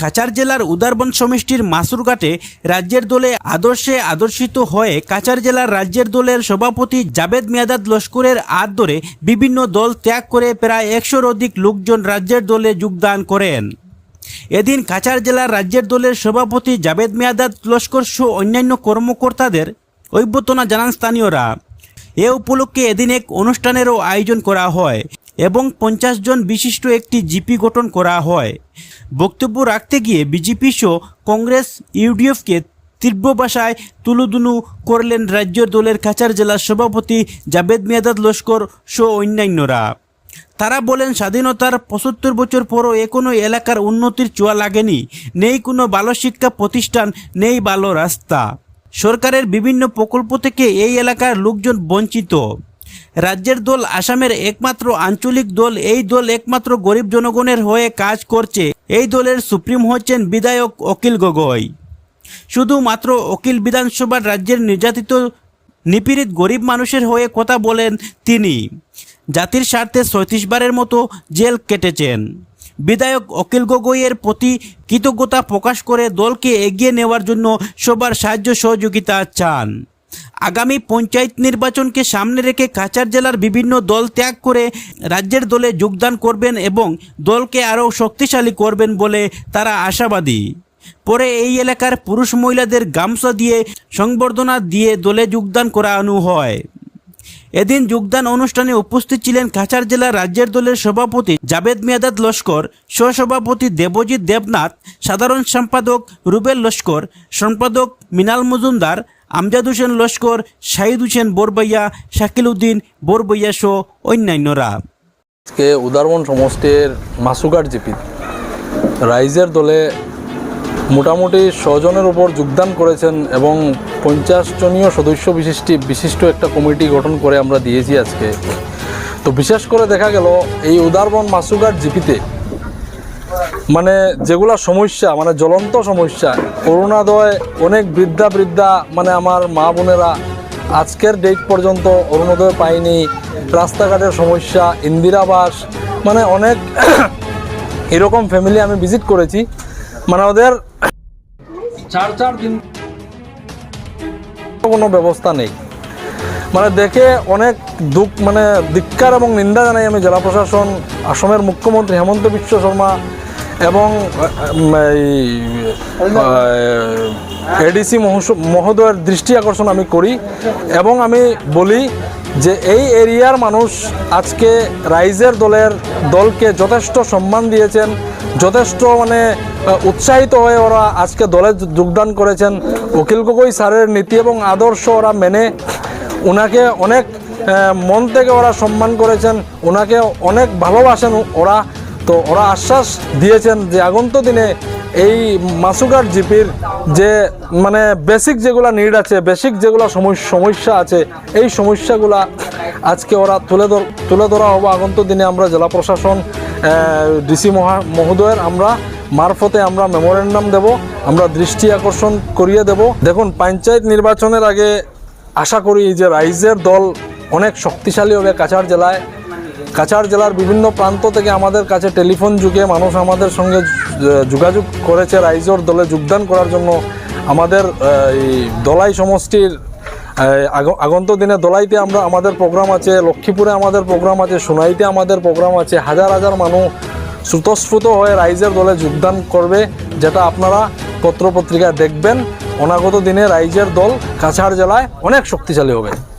কাছাড় জেলার উদারবন সমষ্টির মাসুরঘাটে রাজ্যের দলে আদর্শে আদর্শিত হয়ে কাছাড় জেলার রাজ্যের দলের সভাপতি জাবেদ মিয়াদাদ লস্করের হাত ধরে বিভিন্ন দল ত্যাগ করে প্রায় একশোর অধিক লোকজন রাজ্যের দলে যোগদান করেন। এদিন কাছাড় জেলার রাজ্যের দলের সভাপতি জাবেদ মিয়াদাদ লস্কর সহ অন্যান্য কর্মকর্তাদের অভ্যর্থনা জানান স্থানীয়রা। এ উপলক্ষে এদিন এক অনুষ্ঠানেরও আয়োজন করা হয়। এবং পঞ্চাশ জন বিশিষ্ট একটি জিপি গঠন করা হয়। বক্তব্য রাখতে গিয়ে বিজেপি সহ কংগ্রেস ইউডিএফকে তীব্র ভাষায় তুলুদুনু করলেন রাজ্য দলের কাছার জেলার সভাপতি জাবেদ মিয়াদাদ লস্কর সহ অন্যান্যরা। তারা বলেন, স্বাধীনতার পঁচাত্তর বছর পরও এখনও এলাকার উন্নতির চোয়া লাগেনি। নেই কোনো ভালো শিক্ষা প্রতিষ্ঠান, নেই ভালো রাস্তা। সরকারের বিভিন্ন প্রকল্প থেকে এই এলাকার লোকজন বঞ্চিত। রাজ্যের দল আসামের একমাত্র আঞ্চলিক দল, এই দল একমাত্র গরিব জনগণের হয়ে কাজ করছে। এই দলের সুপ্রিম হচ্ছেন বিধায়ক অখিল গগৈ। শুধুমাত্র অখিল বিধানসভার রাজ্যের নির্যাতিত, নিপীড়িত গরিব মানুষের হয়ে কথা বলেন তিনি। জাতির স্বার্থে ছয়ত্রিশ বারের মতো জেল কেটেছেন। বিধায়ক অখিল গগৈয়ের প্রতি কৃতজ্ঞতা প্রকাশ করে দলকে এগিয়ে নেওয়ার জন্য সবার সাহায্য সহযোগিতা চান। আগামী পঞ্চায়েত নির্বাচনকে সামনে রেখে কাছাড় জেলার বিভিন্ন দল ত্যাগ করে রাজ্যের দলে যোগদান করবেন এবং দলকে আরও শক্তিশালী করবেন বলে তারা আশাবাদী। পরে এই এলাকার পুরুষ মহিলাদের গামছা দিয়ে সংবর্ধনা দিয়ে দলে যোগদান করানো হয়। এদিন যোগদান অনুষ্ঠানে উপস্থিত ছিলেন কাছাড় জেলার রাজ্যের দলের সভাপতি জাবেদ মিয়াদাদ লস্কর, সহসভাপতি দেবজিৎ দেবনাথ, সাধারণ সম্পাদক রুবেল লস্কর, সম্পাদক মিনাল মজুমদার আমজাদ হোসেন লস্কর, শাহিদ হোসেন বোরবাইয়া, শাকিল উদ্দিন, বোরবাইয়া সহ অন্যান্যরা। আজকে উদারবন সমষ্টির মাসুঘাট জিপি। রাইজের দলে মোটামুটি ছজনের উপর যোগদান করেছেন এবং পঞ্চাশ জনীয় সদস্য বিশিষ্ট বিশিষ্ট একটা কমিটি গঠন করে আমরা দিয়েছি আজকে। তো বিশেষ করে দেখা গেল, এই উদারবন মাসুঘাট জিপিতে মানে যেগুলা সমস্যা মানে জ্বলন্ত সমস্যা, অরুণোদয় অনেক বৃদ্ধা বৃদ্ধা মানে আমার মা বোনেরা আজকের ডেট পর্যন্ত অরুণোদয় পায়নি। রাস্তাঘাটের সমস্যা, ইন্দিরাবাস মানে অনেক এরকম ফ্যামিলি আমি ভিজিট করেছি। মানে ওদের চার চার দিন কোনো ব্যবস্থা নেই। মানে দেখে অনেক দুঃখ মানে ধিক্কার এবং নিন্দা জানাই আমি জেলা প্রশাসন, আসামের মুখ্যমন্ত্রী হেমন্ত বিশ্ব শর্মা এবং এডিসি মহোদয়ের দৃষ্টি আকর্ষণ আমি করি এবং আমি বলি যে এই এরিয়ার মানুষ আজকে রাইজের দলের দলকে যথেষ্ট সম্মান দিয়েছেন, যথেষ্ট মানে উৎসাহিত হয়ে ওরা আজকে দলে যোগদান করেছেন। অখিল গগৈ স্যারের নীতি এবং আদর্শ ওরা মেনে ওনাকে অনেক মন থেকে ওরা সম্মান করেছেন ওনাকে অনেক ভালোবাসেন ওরা। তো ওরা আশ্বাস দিয়েছেন যে আগন্ত দিনে এই মাসুঘাট জিপির যে মানে বেসিক যেগুলো নিড আছে বেসিক যেগুলো সমস্যা সমস্যা আছে, এই সমস্যাগুলা আজকে ওরা তুলে তুলে ধরা হব। আগন্ত দিনে আমরা জেলা প্রশাসন ডিসি মহা, মহোদয়ের আমরা মারফতে আমরা মেমোরেন্ডাম দেব, আমরা দৃষ্টি আকর্ষণ করিয়ে দেব। দেখুন, পঞ্চায়েত নির্বাচনের আগে আশা করি যে রাইজের দল অনেক শক্তিশালী হবে কাছাড় জেলায়। কাছাড় জেলার বিভিন্ন প্রান্ত থেকে আমাদের কাছে টেলিফোন যুগে মানুষ আমাদের সঙ্গে যোগাযোগ করেছে, রাইজর দলে যোগদান করার জন্য। আমাদের এই দলাই সমষ্টির আগ- আগন্ত দিনে দলাইতে আমরা, আমাদের প্রোগ্রাম আছে, লক্ষ্মীপুরে আমাদের প্রোগ্রাম আছে, সোনাইতে আমাদের প্রোগ্রাম আছে, হাজার হাজার মানুষ স্রুতস্ফুত হয়ে রাইজের দলে যোগদান করবে, যেটা আপনারা পত্রপত্রিকায় দেখবেন। অনাগত দিনে রাইজের দল কাছাড় জেলায় অনেক শক্তিশালী হবে।